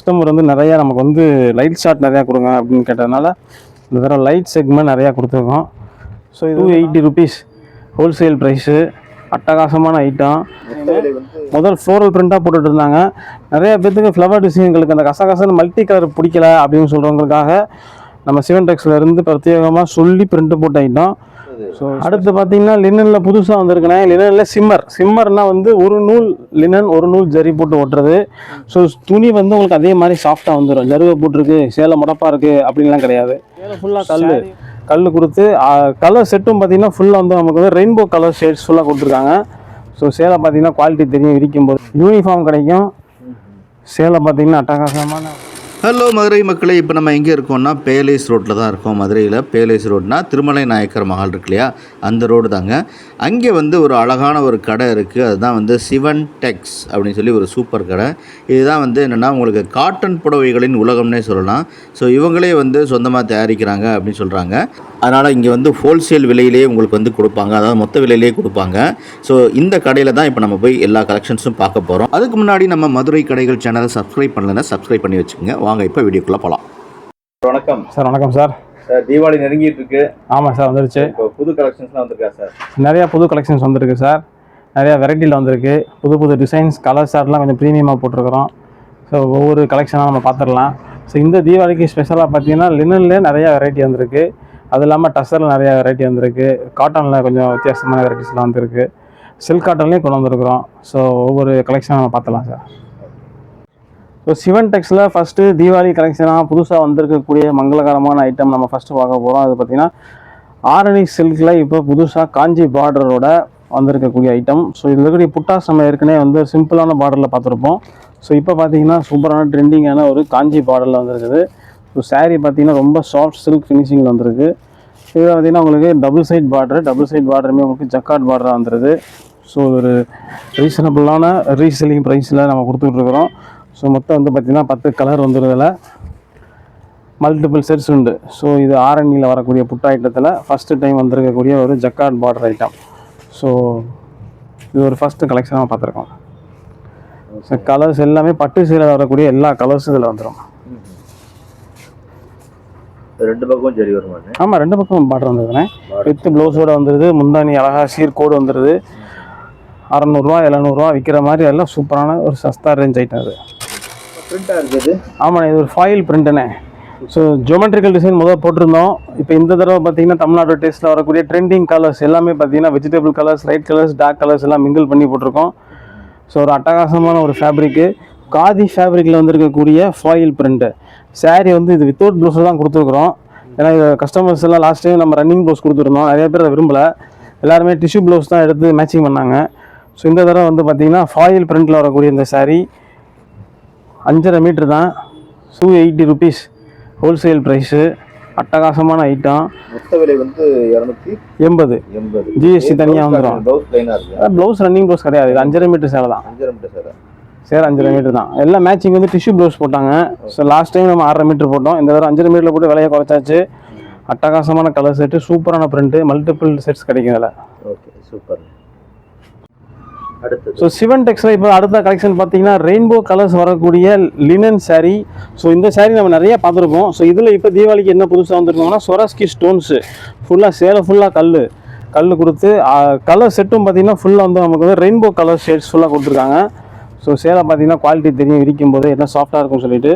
Customer வந்து நிறையா நமக்கு வந்து லைட் ஷாட் நிறையா கொடுங்க அப்படின்னு கேட்டதுனால இந்த தடவை லைட் செக்மெண்ட் நிறையா கொடுத்துருக்கோம். ஸோ இது எயிட்டி ருபீஸ் ஹோல்சேல் ப்ரைஸு அட்டகாசமான ஐட்டம் முதல் ஃப்ளோரல் பிரிண்ட்டாக போட்டுட்டு இருந்தாங்க. நிறைய பேர்த்துக்கு ஃப்ளவர் டிசைன்களுக்கு அந்த கசகசன்னு மல்டி கலர் பிடிக்கல அப்படின்னு சொல்கிறவங்களுக்காக நம்ம சிவன் டெக்ஸ்லேருந்து பிரத்யேகமாக சொல்லி பிரிண்ட் போட்ட ஐட்டம் அடுத்து பார்த்தீங்கன்னா லினனில் புதுசாக வந்திருக்குனே லினனில் சிம்மர் சிம்மர்னா வந்து ஒரு நூல் லினன் ஒரு நூல் ஜரி போட்டு ஓட்டுறது. ஸோ துணி வந்து உங்களுக்கு அதே மாதிரி சாஃப்டாக வந்துடும் ஜருவை போட்டிருக்கு சேலை முடப்பாக இருக்குது அப்படின்லாம் கிடையாது. சேலை ஃபுல்லாக கல் கல் கொடுத்து கலர் செட்டும் பார்த்தீங்கன்னா ஃபுல்லாக வந்து நமக்கு வந்து ரெயின்போ கலர் ஷேட்ஸ் ஃபுல்லாக கொடுத்துருக்காங்க. ஸோ சேலை பார்த்தீங்கன்னா குவாலிட்டி தெரியும் விரிக்கும் போது யூனிஃபார்ம் கிடைக்கும் சேலை பார்த்தீங்கன்னா அட்டகாசமான ஹலோ மதுரை மக்களே. இப்போ நம்ம எங்கே இருக்கோம்னா பேலேஸ் ரோட்டில் தான் இருக்கோம். மதுரையில் பேலேஸ் ரோட்னா திருமலை நாயக்கர் மஹால் இருக்கு இல்லையா? அந்த ரோடு தாங்க. அங்கே வந்து ஒரு அழகான ஒரு கடை இருக்குது அதுதான் வந்து சிவன் டெக்ஸ் அப்படின்னு சொல்லி ஒரு சூப்பர் கடை. இதுதான் வந்து என்னென்னா உங்களுக்கு காட்டன் புடவைகளின் உலகம்னே சொல்லலாம். ஸோ இவங்களே வந்து சொந்தமாக தயாரிக்கிறாங்க அப்படின்னு சொல்கிறாங்க அதனால் இங்கே வந்து ஹோல்சேல் விலையிலேயே உங்களுக்கு வந்து கொடுப்பாங்க. அதாவது மொத்த விலையிலேயே கொடுப்பாங்க. ஸோ இந்த கடையில் தான் இப்போ நம்ம போய் எல்லா கலெக்ஷன்ஸும் பார்க்க போகிறோம் அதுக்கு முன்னாடி நம்ம மதுரை கடைகள் சேனலை சப்ஸ்கிரைப் பண்ணலைன்னா சப்ஸ்கிரைப் பண்ணி வச்சுக்கோங்க. வாங்க இப்போ வீடியோக்குள்ளே போகலாம் வணக்கம். சார் வணக்கம் சார். சார் தீபாவளி நெருங்கிட்டு இருக்கு ஆமாம் சார் வந்துருச்சு. இப்போ புது கலெக்ஷன்ஸ்லாம் வந்திருக்கா சார்? நிறையா புது கலெக்ஷன்ஸ் வந்திருக்கு சார். நிறையா வெரைட்டியில் வந்திருக்கு. புது புது டிசைன்ஸ் கலர் சார்ட்லாம் கொஞ்சம் ப்ரீமியமாக போட்டிருக்கிறோம். ஸோ ஒவ்வொரு கலெக்ஷனாக நம்ம பார்த்துடலாம். ஸோ இந்த தீபாவளிக்கு ஸ்பெஷலாக பார்த்தீங்கன்னா லினன்லேயே நிறையா வெரைட்டி வந்திருக்கு. அது இல்லாமல் டசரில் நிறையா வெரைட்டி வந்திருக்கு. காட்டனில் கொஞ்சம் வித்தியாசமான வெரைட்டிஸ்லாம் வந்திருக்கு. சில்க் காட்டன்லேயும் கொண்டு வந்திருக்கிறோம். ஸோ ஒவ்வொரு கலெக்ஷனாக நம்ம பார்த்துலாம் சார். ஸோ சிவன் டெக்ஸில் ஃபஸ்ட்டு தீபாவளி கலெக்ஷனாக புதுசாக வந்திருக்கக்கூடிய மங்களகரமான ஐட்டம் நம்ம ஃபஸ்ட்டு பார்க்க போகிறோம் அது பார்த்திங்கன்னா ஆரணி சில்கில் இப்போ புதுசாக காஞ்சி பார்டரோட வந்திருக்கக்கூடிய ஐட்டம் ஸோ இதில் இருக்கக்கூடிய புட்டாஸ் நம்ம ஏற்கனவே வந்து சிம்பிளான பார்டரில் பார்த்துருப்போம். ஸோ இப்போ பார்த்தீங்கன்னா சூப்பரான ட்ரெண்டிங்கான ஒரு காஞ்சி பார்டரில் வந்திருக்குது. ஸோ சாரீ பார்த்தீங்கன்னா ரொம்ப சாஃப்ட் சில்க் ஃபினிஷிங்கில் வந்திருக்கு. இதில் பார்த்தீங்கன்னா உங்களுக்கு double side border double side பார்டருமே உங்களுக்கு ஜக்கார்ட் பார்டராக வந்துருது ஸோ ஒரு ரீசனபிளான ரீசெல்லிங் ப்ரைஸில் நம்ம கொடுத்துட்ருக்குறோம் ஸோ மொத்தம் வந்து பார்த்திங்கன்னா பத்து கலர் வந்துருதில். மல்டிபிள் செட்ஸ் உண்டு. ஸோ இது ஆரணியில் வரக்கூடிய புட்ட ஐட்டத்தில் ஃபஸ்ட்டு டைம் வந்திருக்கக்கூடிய ஒரு ஜக்கார்ட் பார்டர் ஐட்டம் ஸோ இது ஒரு ஃபஸ்ட்டு கலெக்ஷனாக பார்த்துருக்கோம் ஸோ கலர்ஸ் எல்லாமே பட்டு சீலையில் வரக்கூடிய எல்லா கலர்ஸும் இதில் வந்துடும் ரெண்டு பக்கம் சரி வருமானு ஆமாம் ரெண்டு பக்கம் பார்டர் வந்ததுண்ணே வித் ப்ளவுஸோட வந்துடுது முந்தானி அழகா சீர் கோடு வந்துடுது அறநூறுவா எழுநூறுவா விற்கிற மாதிரி எல்லாம் சூப்பரான ஒரு சஸ்தா ரேஞ்ச் ஐட்டம் அது. பிரிண்டாக இருக்குது ஆமாண்ணே இது ஒரு ஃபாயில் பிரிண்ட்டுண்ணே ஸோ ஜோமெட்ரிக்கல் டிசைன் முதல் போட்டிருந்தோம். இப்போ இந்த தடவை பார்த்தீங்கன்னா தமிழ்நாடு டேஸ்ட்டில் வரக்கூடிய ட்ரெண்டிங் கலர்ஸ் எல்லாமே பார்த்தீங்கன்னா vegetable colours light colours dark colours எல்லாம் மிங்கிள் பண்ணி போட்டிருக்கோம். ஸோ ஒரு அட்டகாசமான ஒரு ஃபேப்ரிக்கு காதி ஃபேப்ரிக்கில் வந்திருக்கக்கூடிய ஃபாயில் பிரிண்ட்டு சாரீ வந்து இது வித்தவுட் ப்ளவுஸில் தான் கொடுத்துருக்குறோம். ஏன்னா இது கஸ்டமர்ஸ் எல்லாம் லாஸ்ட் டைம் நம்ம ரன்னிங் ப்ளவுஸ் கொடுத்துருந்தோம். நிறைய பேர் அதை விரும்பலை. எல்லாருமே டிஷ்யூ ப்ளவுஸ் தான் எடுத்து மேட்சிங் பண்ணாங்க. ஸோ இந்த தடவை வந்து பார்த்தீங்கன்னா ஃபாயில் பிரிண்டில் வரக்கூடிய இந்த சாரீ அஞ்சரை மீட்ரு தான். Two eighty rupees wholesale price அட்டகாசமான ஐட்டம் மொத்த விலை வந்து இரநூத்தி எண்பது. எண்பது. ஜிஎஸ்டி தனியாக வந்துடும் ப்ளவுஸ் லைனாக இருக்குது ப்ளவுஸ் ரன்னிங் ப்ளவுஸ் கிடையாது. இது அஞ்சரை மீட்டர் சேலை தான். அஞ்சரை மீட்டர் சார் சேர் அஞ்சரை மீட்டர் தான். எல்லாம் மேட்சிங் வந்து டிஷ்யூ ப்ளவுஸ் போட்டாங்க. ஸோ லாஸ்ட் டைம் நம்ம ஆறரை மீட்டர் போட்டோம். இந்த தடவை அஞ்சரை மீட்டரில் போட்டு விலையை குறைச்சாச்சு. அட்டகாசமான கலர் செட்டு சூப்பரான பிரிண்ட்டு மல்டிபிள் செட்ஸ் கிடைக்கும் இதில். ஓகே சூப்பர் அடுத்து ஸோ சிவன் டெக்ஸ்டைல் இப்போ அடுத்த கலெக்ஷன் பார்த்தீங்கன்னா ரெயின்போ கலர்ஸ் வரக்கூடிய லினன் சாரீ ஸோ இந்த சாரீ நம்ம நிறைய பார்த்துருப்போம் ஸோ இதில் இப்போ தீபாவளிக்கு என்ன புதுசாக வந்திருக்கோம்னா சொரஸ்கி ஸ்டோன்ஸு ஃபுல்லாக சேலை ஃபுல்லாக கல் கல் கொடுத்து கலர் செட்டும் பார்த்தீங்கன்னா ஃபுல்லாக வந்து நமக்கு வந்து ரெயின்போ கலர் ஷேட்ஸ் ஃபுல்லாக கொடுத்துருக்காங்க. ஸோ சேலை பார்த்தீங்கன்னா குவாலிட்டி தெரியும் விரிக்கும் போது என்ன சாஃப்டாக இருக்கும்னு சொல்லிட்டு.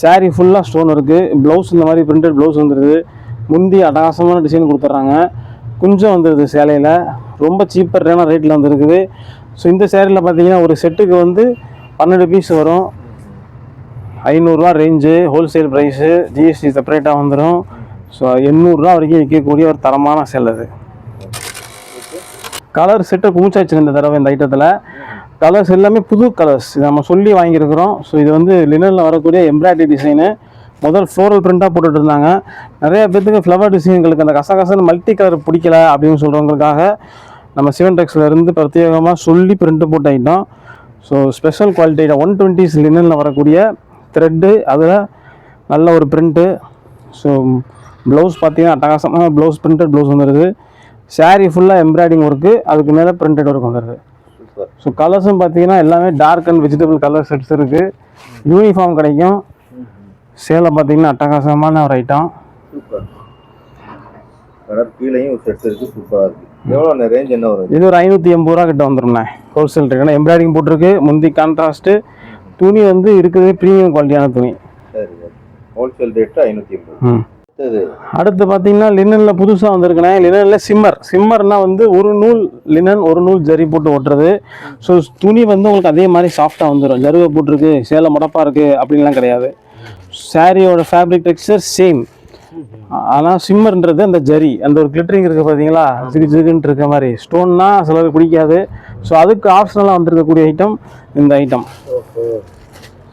சாரீ ஃபுல்லாக ஸ்டோன் இருக்குது ப்ளவுஸ் இந்த மாதிரி பிரிண்டட் ப்ளவுஸ் வந்துடுது முந்தி அட்டகாசமான டிசைன் கொடுத்துட்றாங்க. குஞ்சம் வந்துடுது சேலையில். ரொம்ப சீப்பரான ரேட்டில் வந்துருக்குது. ஸோ இந்த சேரீயில் பார்த்தீங்கன்னா ஒரு செட்டுக்கு வந்து பன்னெண்டு பீஸ் வரும். ஐநூறுரூவா ரேஞ்சு ஹோல்சேல் ப்ரைஸு ஜிஎஸ்டி செப்பரேட்டாக வந்துடும் ஸோ எண்ணூறுரூவா வரைக்கும் விற்கக்கூடிய ஒரு தரமான சேல் அது. கலர் செட்டை குமிச்சாச்சு இந்த தடவை இந்த ஐட்டத்தில் கலர்ஸ் எல்லாமே புது கலர்ஸ் நம்ம சொல்லி வாங்கியிருக்கிறோம். ஸோ இது வந்து லினனில் வரக்கூடிய எம்ப்ராய்டரி டிசைனு முதல் ஃப்ளோரல் பிரிண்ட்டாக போட்டுட்டு இருந்தாங்க நிறைய பேத்துக்கு ஃப்ளவர் டிசைன்களுக்கு அந்த கசகசன்னு மல்டி கலர் பிடிக்கல அப்படின்னு சொல்கிறவங்களுக்காக நம்ம சிவன் டெக்ஸில் இருந்து பிரத்யேகமாக சொல்லி பிரிண்ட் போட்ட item so special quality item one twenties லினனில் வரக்கூடிய த்ரெட்டு அதில் நல்ல ஒரு பிரிண்ட்டு ஸோ ப்ளவுஸ் பார்த்தீங்கன்னா அட்டகாசமாக ப்ளவுஸ் பிரிண்டட் ப்ளவுஸ் வந்துடுது saree ஃபுல்லாக எம்ப்ராய்டிங் ஒர்க்கு அதுக்கு மேலே பிரிண்டட் ஒர்க் வந்துடுது ஸோ கலர்ஸும் பார்த்தீங்கன்னா எல்லாமே dark and vegetable colour sets இருக்குது யூனிஃபார்ம் கிடைக்கும். சேலை பார்த்தீங்கன்னா அட்டகாசமான ஒரு ஐட்டம் சூப்பர். கலர் கீழேயும் ஒரு செட் இருக்கு சூப்பராக இருக்கு. எவ்வளோ ரேஞ்ச் என்ன வரும்? இது ஒரு ஐநூற்றி எண்பது ரூபா கிட்ட வந்துரும்ண்ணே. ஹோல்சேல் ரேட் ஏன்னா எம்ப்ராய்டிங் போட்டிருக்கு முந்தி கான்ட்ராஸ்ட்டு துணி வந்து இருக்கிறதே ப்ரீமியம் குவாலிட்டியான துணி. சரி ஹோல்சேல் ரேட்டு ஐநூற்றி எண்பது. ம். அடுத்து பார்த்தீங்கன்னா லினனில் புதுசாக வந்திருக்குண்ணே. லினனில் சிம்மர் சிம்மர்னா வந்து ஒரு நூல் லினன் ஒரு நூல் ஜரி போட்டு ஓட்டுறது ஸோ துணி வந்து உங்களுக்கு அதே மாதிரி சாஃப்டாக வந்துடும் ஜருகை போட்டிருக்கு சேலை முடப்பாக இருக்குது அப்படின்லாம் கிடையாது. சாரியோட ஃபேப்ரிக் டெக்ஸ்சர் சேம் ஆனால் சிம்மர்ன்றது அந்த ஜரி அந்த ஒரு கிளிட்டரிங் இருக்குது பார்த்தீங்களா ஜிகு ஜிகுன்ட்டு இருக்க மாதிரி. ஸ்டோன்னா சிலருக்கு பிடிக்காது. ஸோ அதுக்கு ஆப்ஷனலாக வந்திருக்கக்கூடிய ஐட்டம் இந்த ஐட்டம்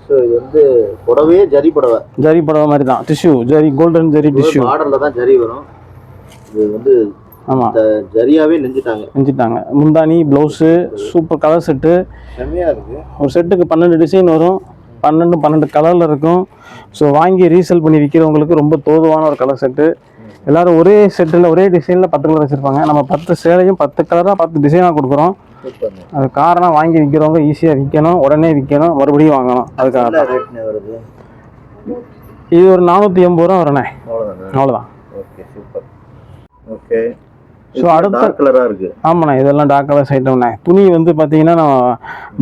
ஸோ இது வந்து புடவையே ஜரி புடவை. ஜரி புடவை மாதிரி தான். Tissue zari golden zari tissue மாடலில் தான் ஜரி வரும். இது வந்து ஆமாம் ஜரியாவே நெஞ்சிட்டாங்க. செஞ்சுட்டாங்க முந்தானி ப்ளவுஸு சூப்பர் கலர் செட்டு செம்மையாக இருக்கு. ஒரு செட்டுக்கு பன்னெண்டு டிசைன் வரும். பன்னெண்டு பன்னெண்டு கலரில் இருக்கும். ஸோ வாங்கி ரீசேல் பண்ணி விற்கிறவங்களுக்கு ரொம்ப தோதுவான ஒரு கலர் செட்டு எல்லாரும் ஒரே செட்டில் ஒரே டிசைனில் பத்து கலர் வச்சுருப்பாங்க. நம்ம பத்து சேலையும் பத்து கலராக பத்து டிசைனாக கொடுக்குறோம். அது காரணம் வாங்கி விற்கிறவங்க ஈஸியாக விற்கணும் உடனே விற்கணும் மறுபடியும் வாங்கணும். அதுக்காக இது ஒரு நானூற்றி எண்பது ரூபா வரண்ணே அவ்வளோதான் ஓகே சூப்பர் ஓகே ஸோ அடுத்த கலராக இருக்கு. ஆமாண்ணா இதெல்லாம் டார்க் கலர்ஸ் ஐட்டம்ண்ணே துணி வந்து பார்த்தீங்கன்னா நான்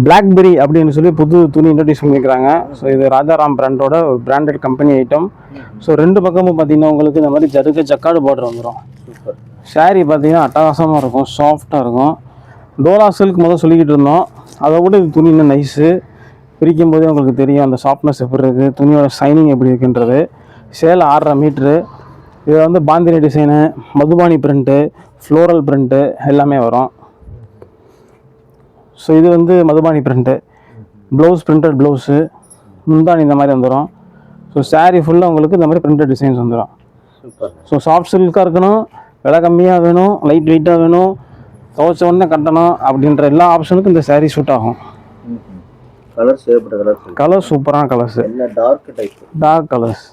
பிளாக்பெரி அப்படின்னு சொல்லி புது துணி இன்ட்ரடியூஸ் பண்ணியிருக்கிறாங்க ஸோ இது ராஜாராம் பிராண்டோட ஒரு பிராண்டட் கம்பெனி ஐட்டம் ஸோ ரெண்டு பக்கமும் பார்த்தீங்கன்னா உங்களுக்கு இந்த மாதிரி ஜருக ஜக்காடு பார்டர் வந்துடும் saree பார்த்தீங்கன்னா அட்டகாசமாக இருக்கும் சாஃப்டாக இருக்கும். டோலா சில்க் முதல் சொல்லிக்கிட்டு இருந்தோம். அதை விட இது துணி இன்னும் நைஸு பிரிக்கும் போதே உங்களுக்கு தெரியும் அந்த சாஃப்ட்னஸ் எப்படி இருக்குது துணியோட ஷைனிங் எப்படி இருக்குன்றது. சேலை ஆறரை மீட்ரு இதில் வந்து bandhani design Madhubani print floral print எல்லாமே வரும். ஸோ இது வந்து Madhubani print blouse printed blouse முந்தானி இந்த மாதிரி வந்துடும் ஸோ saree ஃபுல்லாக உங்களுக்கு இந்த மாதிரி பிரிண்டட் டிசைன்ஸ் வந்துடும் ஸோ சாஃப்ட் சில்காக இருக்கணும் விலை கம்மியாக வேணும் லைட் வெயிட்டாக வேணும் துவைச்ச உடனே கட்டணும் அப்படின்ற எல்லா ஆப்ஷனுக்கும் இந்த saree சூட் ஆகும். கலர் சேப்பட்ட கலர் கலர் சூப்பரான கலர்ஸ் என்ன டார்க் டைப் டார்க் கலர்ஸ்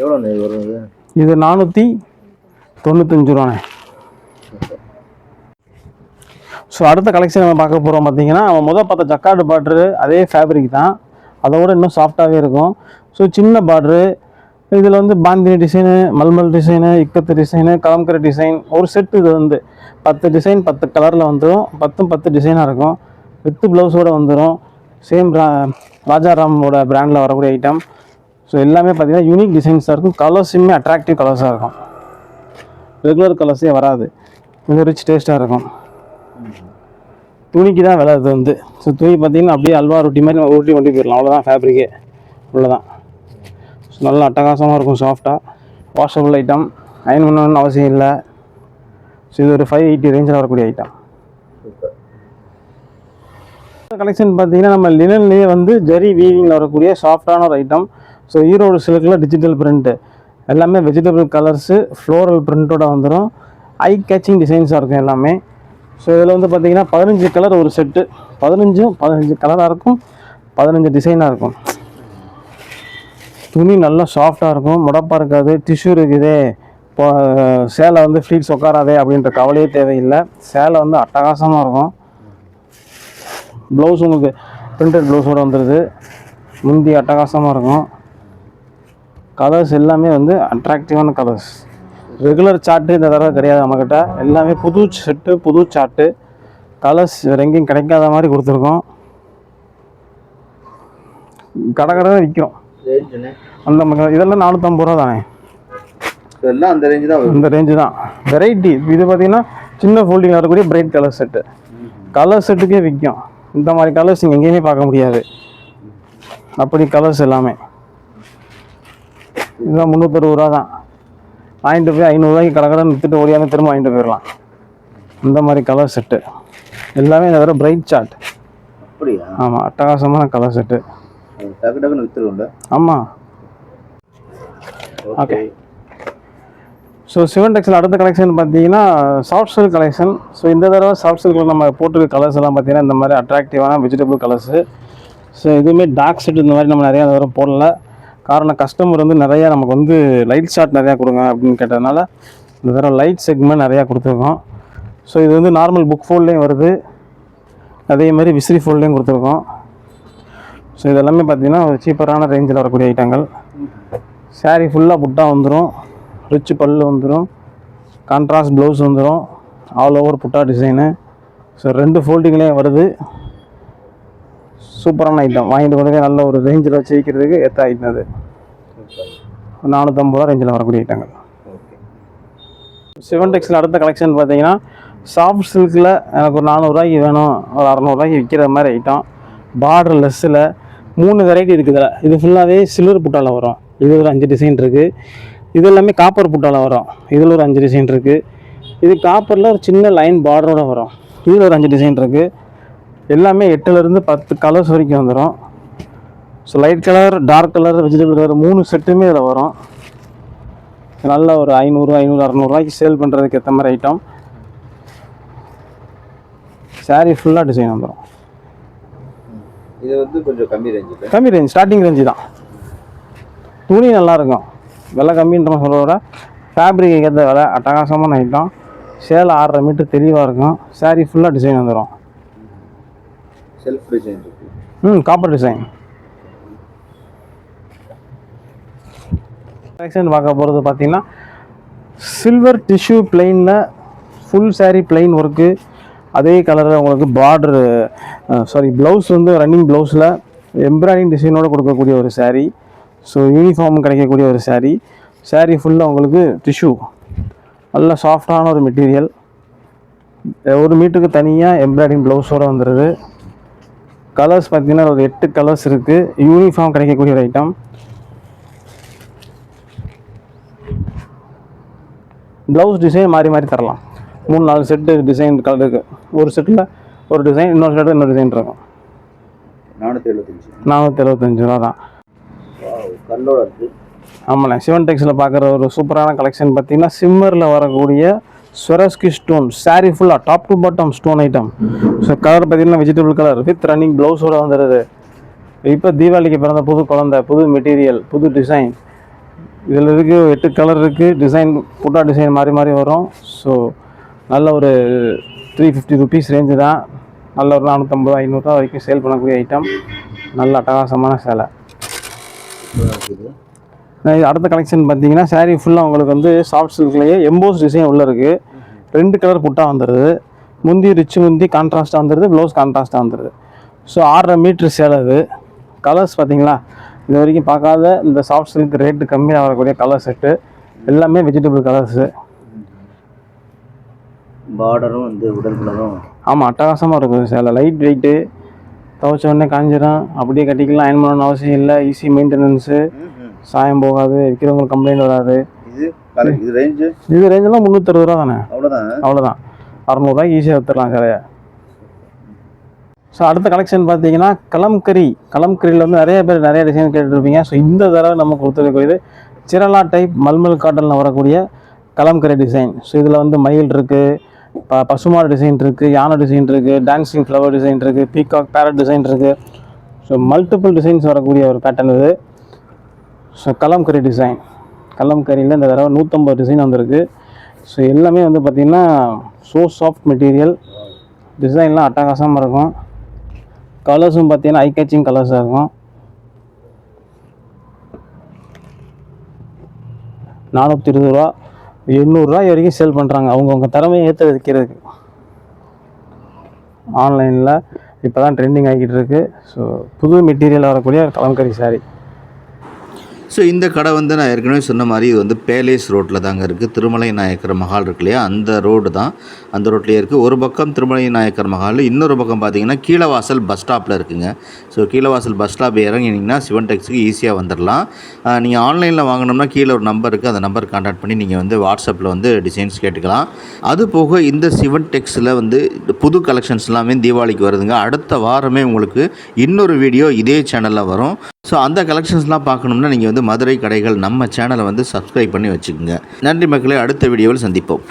எவ்வளோ இது இது நானூற்றி தொண்ணூத்தஞ்சு ரூபாண்ணே. ஸோ அடுத்த கலெக்ஷன் நம்ம பார்க்க போகிறோம் பார்த்தீங்கன்னா அவன் முதல் பார்த்த ஜக்கார்டு பாட்ரு அதே ஃபேப்ரிக் தான். அதோட இன்னும் சாஃப்டாகவே இருக்கும். ஸோ சின்ன பார்ட்ரு இதில் வந்து bandhani design malmal design ikat design kalamkari design ஒரு செட் இது வந்து பத்து டிசைன் பத்து கலரில் வந்துடும் பத்தும் பத்து டிசைனாக இருக்கும். வித்து ப்ளவுஸோடு வந்துடும் சேம் ராஜாராமோட பிராண்டில் வரக்கூடிய ஐட்டம் ஸோ எல்லாமே பார்த்தீங்கன்னா யூனிக் டிசைன்ஸாக இருக்கும். கலர்ஸுமே அட்ராக்டிவ் கலர்ஸாக இருக்கும். ரெகுலர் கலர்ஸே வராது. கொஞ்சம் ரிச் டேஸ்ட்டாக இருக்கும். துணிக்கு தான் விலை இது வந்து. ஸோ துணி பார்த்தீங்கன்னா அப்படியே அல்வா ரொட்டி மாதிரி நம்ம உருட்டி கொண்டு போயிடலாம். அவ்வளோதான் ஃபேப்ரிக்கே அவ்வளோதான் ஸோ நல்லா அட்டகாசமாக இருக்கும் சாஃப்டாக வாஷபிள் ஐட்டம் அயன் பண்ணணும்னு அவசியம் இல்லை. ஸோ இது ஒரு ஃபைவ் எயிட்டி ரேஞ்சில் வரக்கூடிய ஐட்டம் கலெக்ஷன் பார்த்தீங்கன்னா நம்ம லினன்லேயே வந்து ஜரி வீவிங்கில் வரக்கூடிய சாஃப்டான ஒரு ஐட்டம் ஸோ ஈரோடு சில்கில் டிஜிட்டல் பிரிண்ட்டு எல்லாமே வெஜிடபிள் கலர்ஸு ஃப்ளோரல் பிரிண்ட்டோட வந்துடும் ஐ கேச்சிங் டிசைன்ஸாக இருக்கும் எல்லாமே. ஸோ இதில் வந்து பார்த்திங்கன்னா பதினஞ்சு கலர் ஒரு செட்டு பதினஞ்சும் பதினஞ்சு கலராக இருக்கும். பதினஞ்சு டிசைனாக இருக்கும். துணி நல்லா சாஃப்டாக இருக்கும். முடப்பாக இருக்காது. டிஷ்யூ இருக்குதே. இப்போ சேலை வந்து ஃப்ளீட்ஸ் உட்காராதே அப்படின்ற கவலையே தேவையில்லை. சேலை வந்து அட்டகாசமாக இருக்கும். ப்ளவுஸ் உங்களுக்கு பிரிண்டட் ப்ளவுஸோட வந்துடுது முந்தி அட்டகாசமாக இருக்கும். கலர்ஸ் எல்லாமே வந்து அட்ராக்டிவான கலர்ஸ் ரெகுலர் சார்ட்டு இந்த தடவை கிடையாது நம்மக்கிட்ட எல்லாமே புது செட்டு புது சார்ட்டு கலர்ஸ் வேறு எங்கேயும் கிடைக்காத மாதிரி கொடுத்துருக்கோம். கடை கடை விற்கிறோம் ரேஞ்சுண்ணே அந்த இதெல்லாம் நானூற்றம்பது ரூபா தானே? எல்லாம் அந்த ரேஞ்சு தான் இந்த ரேஞ்சு தான். வெரைட்டி இது பார்த்தீங்கன்னா சின்ன ஃபோல்டிங் வரக்கூடிய பிரைட் கலர் செட்டு கலர் செட்டுக்கே விற்கும். இந்த மாதிரி கலர்ஸ் நீங்கள் எங்கேயுமே பார்க்க முடியாது. அப்படி கலர்ஸ் எல்லாமே. இதுதான் முந்நூற்றறுபது ரூபா தான். வாங்கிட்டு போய் ஐநூறுரூவாய்க்கு கடை விற்றுட்டு ஓடியாந்து திரும்ப வாங்கிட்டு போயிடலாம். இந்த மாதிரி கலர் செட்டு எல்லாமே இந்த தடவை பிரைட் சார்ட் அப்படியா? ஆமாம் அட்டகாசமான கலர் செட்டு டக்குன்னு வித்துருவோம்ல? ஆமாம் ஓகே. ஸோ சிவன் டெக்ஸில் அடுத்த கலெக்ஷன் பார்த்தீங்கன்னா சாஃப்ட் சில்க் கலெக்ஷன் ஸோ இந்த தடவை சாஃப்ட் சில்கில் நம்ம போட்டிருக்க கலர்ஸ் எல்லாம் பார்த்தீங்கன்னா இந்த மாதிரி அட்ராக்டிவான வெஜிடபிள் கலர்ஸு ஸோ இதுவுமே டார்க் செட் இந்த மாதிரி நம்ம நிறையா தடவை போடல. காரணம் கஸ்டமர் வந்து நிறையா நமக்கு வந்து லைட் ஷாட் நிறையா கொடுங்க அப்படின்னு கேட்டதுனால இந்த தடவை லைட் செக்மெண்ட் நிறையா கொடுத்துருக்கோம். ஸோ இது வந்து நார்மல் புக் ஃபோல்லையும் வருது. அதே மாதிரி விசிறி ஃபோல்லையும் கொடுத்துருக்கோம். ஸோ இதெல்லாமே பார்த்திங்கன்னா ஒரு சீப்பரான ரேஞ்சில் வரக்கூடிய ஐட்டங்கள் சாரீ ஃபுல்லாக புட்டா வந்துடும் ரிச் பல்லு வந்துடும் கான்ட்ராஸ்ட் ப்ளவுஸ் வந்துடும் all over butta design so ரெண்டு ஃபோல்டிங்லேயும் வருது. சூப்பரான ஐட்டம் வாங்கிட்டு கொண்டு நல்ல ஒரு ரேஞ்சில் வச்சு விற்கிறதுக்கு ஏற்ற ஐட்டம் அது. நானூற்றம்பது ரூபா ரேஞ்சில் வரக்கூடிய ஐட்டங்கள் ஓகே சிவன் டெக்ஸில் அடுத்த கலெக்ஷன் பார்த்தீங்கன்னா சாஃப்ட் சில்கில் எனக்கு ஒரு நானூறுரூவாய்க்கு வேணும். ஒரு அறநூறுவாய்க்கு விற்கிற மாதிரி ஐட்டம் பார்டர் லெஸ்ஸில் மூணு வெரைட்டி இருக்குது இதில் இது ஃபுல்லாகவே சில்வர் புட்டாவில் வரும். இது ஒரு அஞ்சு டிசைன் இருக்குது இது எல்லாமே காப்பர் புட்டாவில் வரும். இதில் ஒரு அஞ்சு டிசைன் இருக்குது இது காப்பரில் ஒரு சின்ன லைன் பார்டரோடு வரும். இதில் ஒரு அஞ்சு டிசைன் இருக்குது எல்லாமே எட்டுலேருந்து பத்து கலர்ஸ் வரைக்கும் வந்துடும் so light colour dark colour vegetable colour மூணு செட்டுமே இதில் வரும். நல்ல ஒரு ஐநூறு ஐநூறு அறநூறுவாய்க்கு சேல் பண்ணுறதுக்கு ஏற்ற மாதிரி ஐட்டம் saree ஃபுல்லாக டிசைன் வந்துடும் இது வந்து கொஞ்சம் கம்மி ரேஞ்சில் கம்மி ரேஞ்ச் ஸ்டார்டிங் ரேஞ்சு தான். துணி நல்லா இருக்கும். விலை கம்மின்ற சொல்கிறத விட ஃபேப்ரிக் ஏற்ற விலை. அட்டகாசமான ஐட்டம் சேலை ஆறரை மீட்டர் தெளிவாக இருக்கும். Saree ஃபுல்லாக டிசைன் வந்துடும் செல்ஃப் டிசைன் இருக்கு. ம் காப்பர் டிசைன் கலெக்ஷன் பார்க்க போகிறது பார்த்தீங்கன்னா சில்வர் டிஷ்யூ பிளெயினில் ஃபுல் saree பிளெயின் ஒர்க்கு அதே கலரில் உங்களுக்கு பார்டர் சாரி ப்ளவுஸ் வந்து ரன்னிங் ப்ளவுஸில் எம்ப்ராய்டிங் டிசைனோடு கொடுக்கக்கூடிய ஒரு சாரீ ஸோ யூனிஃபார்ம் கிடைக்கக்கூடிய ஒரு சாரீ சாரீ ஃபுல்லாக உங்களுக்கு டிஷ்யூ நல்ல சாஃப்டான ஒரு மெட்டீரியல் ஒரு மீட்டருக்கு தனியாக எம்ப்ராய்டிங் ப்ளவுஸோடு வந்துடுது கலர்ஸ் பார்த்தீங்கன்னா ஒரு எட்டு கலர்ஸ் இருக்குது யூனிஃபார்ம் கிடைக்கக்கூடிய ஒரு ஐட்டம் ப்ளவுஸ் டிசைன் மாறி மாறி தரலாம். மூணு நாலு செட்டு டிசைன் கலர் இருக்குது ஒரு செட்டில் ஒரு டிசைன் இன்னொரு செட்டில் இன்னொரு டிசைன் இருக்கும். நானூற்றி எழுபத்தஞ்சு நானூற்றி எழுபத்தஞ்சு ரூபா தான். கல்லோட இருக்கு ஆமாண்ணே சிவன் டெக்ஸில் பார்க்குற ஒரு சூப்பரான கலெக்ஷன் பார்த்தீங்கன்னா சிம்மரில் வரக்கூடிய ஸ்வரஸ்கி ஸ்டோன் saree ஃபுல்லாக top to bottom stone item so colour பார்த்தீங்கன்னா வெஜிடபிள் கலர் வித் ரன்னிங் ப்ளவுஸோட வந்துடுது இப்போ தீபாவளிக்கு பிறந்த புது குழந்தை புது மெட்டீரியல் புது டிசைன் இதில் இருக்கு எட்டு கலர் இருக்குது டிசைன் புட்டா டிசைன் மாறி மாறி வரும். ஸோ நல்ல ஒரு த்ரீ ஃபிஃப்டி ருபீஸ் ரேஞ்சு தான். நல்ல ஒரு நானூற்றம்பது ஐநூறுரூவா வரைக்கும் சேல் பண்ணக்கூடிய ஐட்டம் நல்ல அட்டகாசமான சேலை. இது அடுத்த கலெக்ஷன் பார்த்தீங்கன்னா saree ஃபுல்லாக உங்களுக்கு வந்து சாஃப்ட் சில்க்லேயே எம்போஸ் டிசைன் உள்ளே இருக்குது ரெண்டு கலர் புட்டா வந்துடுது முந்தி ரிச் முந்தி கான்ட்ராஸ்ட்டாக வந்துடுது ப்ளவுஸ் கான்ட்ராஸ்ட்டாக வந்துடுது ஸோ ஆறரை மீட்ரு சேலை இது கலர்ஸ் பார்த்தீங்களா? இது வரைக்கும் பார்க்காத இந்த சாஃப்ட் சில்க் ரேட்டு கம்மியாக வரக்கூடிய கலர் செட்டு எல்லாமே வெஜிடபிள் கலர்ஸு பார்டரும் வந்து உடல் கலரும் ஆமாம் அட்டகாசமாக இருக்கும் சேலை. லைட் வெயிட்டு துவைச்ச உடனே காஞ்சிரும். அப்படியே கட்டிக்கலாம் அயன் பண்ணணும்னு அவசியம் இல்லை. ஈஸி மெயின்டெனன்ஸு சாயம் போகாது விற்கிறவங்களுக்கு கம்ப்ளைண்ட் வராது. இது ரேஞ்சு இது ரேஞ்செல்லாம் முந்நூற்றறுபது ரூபா தானே? அவ்வளோதான் அவ்வளோதான் அறநூறுவாய்க்கு ஈஸியாக விற்றுலாம் சிலையை. ஸோ அடுத்த கலெக்ஷன் பார்த்தீங்கன்னா கலம்கரி கலம்கரியில் வந்து நிறைய பேர் நிறைய டிசைன் கேட்டுருப்பீங்க. ஸோ இந்த தடவை நம்ம கொடுத்துருக்கூடியது சிரலா டைப் மல்மல் காட்டனில் வரக்கூடிய கலம்கரி டிசைன் ஸோ இதில் வந்து மயில் இருக்குது ப பசுமாடு டிசைன் இருக்குது யானை டிசைன் இருக்குது டான்சிங் ஃப்ளவர் டிசைன் இருக்குது பீகாக் பேரட் டிசைன் இருக்குது ஸோ மல்டிபிள் டிசைன்ஸ் வரக்கூடிய ஒரு பேட்டர்ன் இது. ஸோ கலம்கரி டிசைன் கலம்கரியில் இந்த தடவை நூற்றம்பது டிசைன் வந்திருக்கு. ஸோ எல்லாமே வந்து பார்த்திங்கன்னா ஸோ சாஃப்ட் மெட்டீரியல் டிசைன்லாம் அட்டகாசமாக இருக்கும். கலர்ஸும் பார்த்தீங்கன்னா ஐ கேச்சிங் கலர்ஸாக இருக்கும். நானூற்றி இருபது ரூபா எண்ணூறுரூவா வரைக்கும் சேல் பண்ணுறாங்க அவங்கவுங்க திறமையை ஏற்ற விற்கிறதுக்கு ஆன்லைனில் இப்போ தான் ட்ரெண்டிங் ஆகிக்கிட்டு இருக்குது ஸோ புது மெட்டீரியல் வரக்கூடிய கலம்கரி சாரீ ஸோ இந்த கடை வந்து நான் ஏற்கனவே சொன்ன மாதிரி இது வந்து பேலேஸ் ரோட்டில் தாங்க இருக்குது திருமலை நாயக்கர் மஹால் இருக்கு இல்லையா? அந்த ரோடு தான். அந்த ரோட்லேயே இருக்குது ஒரு பக்கம் திருமலை நாயக்கர் மஹால் இன்னொரு பக்கம் பார்த்தீங்கன்னா கீழவாசல் பஸ் ஸ்டாப்பில் இருக்குங்க. ஸோ கீழவாசல் பஸ் ஸ்டாப் இறங்கினீங்கன்னா சிவன் டெக்ஸுக்கு ஈஸியாக வந்துடலாம் நீங்கள் ஆன்லைனில் வாங்கினோம்னா கீழே ஒரு நம்பர் இருக்குது அந்த நம்பர் கான்டாக்ட் பண்ணி நீங்கள் வந்து வாட்ஸ்அப்பில் வந்து டிசைன்ஸ் கேட்டுக்கலாம். அது போக இந்த சிவன் டெக்ஸில் வந்து புது கலெக்ஷன்ஸ் எல்லாமே தீபாவளிக்கு வருதுங்க. அடுத்த வாரமே உங்களுக்கு இன்னொரு வீடியோ இதே சேனலில் வரும். ஸோ அந்த கலெக்ஷன்ஸ்லாம் பார்க்கணும்னா நீங்கள் வந்து மதுரை கடைகள் நம்ம சேனலை வந்து சப்ஸ்கிரைப் பண்ணி வச்சுக்கோங்க. நன்றி மக்களே அடுத்த வீடியோவில் சந்திப்போம்.